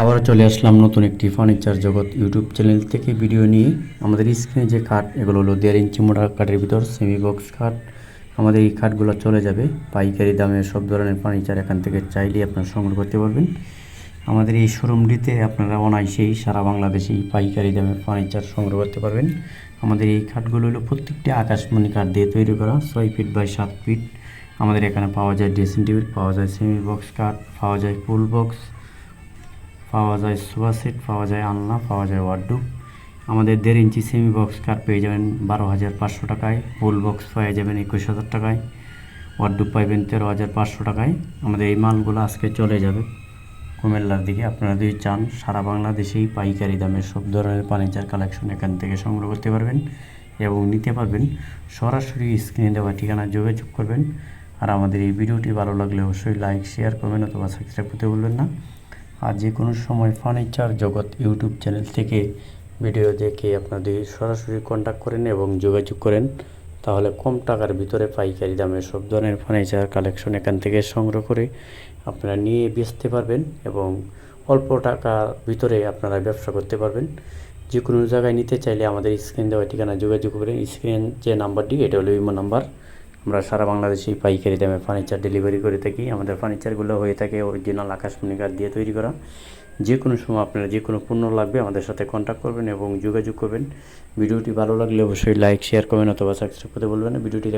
আবারও চলে আসলাম নতুন একটি ফার্নিচার জগৎ ইউটিউব চ্যানেল থেকে ভিডিও নিয়ে। আমাদের স্ক্রিনে যে খাট, এগুলো হলো দেড় ইঞ্চি মোটা কাঠের ভিতর সেমি বক্স খাট। আমাদের এই খাটগুলো চলে যাবে। পাইকারি দামে সব ধরনের ফার্নিচার এখান থেকে চাইলেই আপনারা সংগ্রহ করতে পারবেন। আমাদের এই শোরুমটিতে আপনারা অনায়াসেই সারা বাংলাদেশেই পাইকারি দামে ফার্নিচার সংগ্রহ করতে পারবেন। আমাদের এই খাটগুলো হলো প্রত্যেকটি আকাশমণি কাঠ দিয়ে তৈরি করা, ছয় ফিট বাই সাত ফিট আমাদের এখানে পাওয়া যায় ড্রেসিং টেবিল পাওয়া যায় সেমি বক্স কাঠ পাওয়া যায় ফুল বক্স পাওয়া যায় সোফা সেট, পাওয়া যায় আলনা, পাওয়া যায় ওয়ার্ডুপ আমাদের দেড় ইঞ্চি সেমি বক্স কার পেয়ে যাবেন বারো হাজার পাঁচশো টাকায় ফুল বক্স পেয়ে যাবেন একুশ হাজার টাকায়। ওয়ার্ডুপ পাইবেন তেরো হাজার পাঁচশো টাকায়। আমাদের এই মালগুলো আজকে চলে যাবে। কুমিল্লার দিকে আপনারা যদি চান, সারা বাংলাদেশেই পাইকারি দামে সব ধরনের ফার্নিচার কালেকশন এখান থেকে সংগ্রহ করতে পারবেন এবং নিতে পারবেন। সরাসরি স্ক্রিনে দেওয়া ঠিকানা যোগাযোগ করবেন। আর আমাদের এই ভিডিওটি ভালো লাগলে অবশ্যই লাইক শেয়ার করবেন অথবা সাবস্ক্রাইব করতে ভুলবেন না। আর যে কোনো সময় ফার্নিচার জগৎ ইউটিউব চ্যানেল থেকে ভিডিও দেখে আপনাদের সরাসরি কন্ট্যাক্ট করেন এবং যোগাযোগ করেন, তাহলে কম টাকার ভিতরে পাইকারি দামে সব ধরনের ফার্নিচার কালেকশন এখান থেকে সংগ্রহ করে আপনারা নিয়ে বেচতে পারবেন এবং অল্প টাকার ভিতরে আপনারা ব্যবসা করতে পারবেন। যে কোনো জায়গায় নিতে চাইলে আমাদের স্ক্রিন দেওয়া ঠিকানা যোগাযোগ করবেন। স্ক্রিন যে নাম্বারটি, এটা হলো ইমো নাম্বার। আমরা সারা বাংলাদেশেই পাইকারি দামে ফার্নিচার ডেলিভারি করে থাকি। আমাদের ফার্নিচারগুলো হয়ে থাকে অরিজিনাল আকাশমণি কাঠ দিয়ে তৈরি করা। যে কোনো সময় আপনারা যে কোনো পণ্য লাগবে, আমাদের সাথে কন্ট্যাক্ট করবেন এবং যোগাযোগ করবেন। ভিডিওটি ভালো লাগলে অবশ্যই লাইক শেয়ার করবেন অথবা সাবস্ক্রাইব করতে বলবেন ভিডিওটি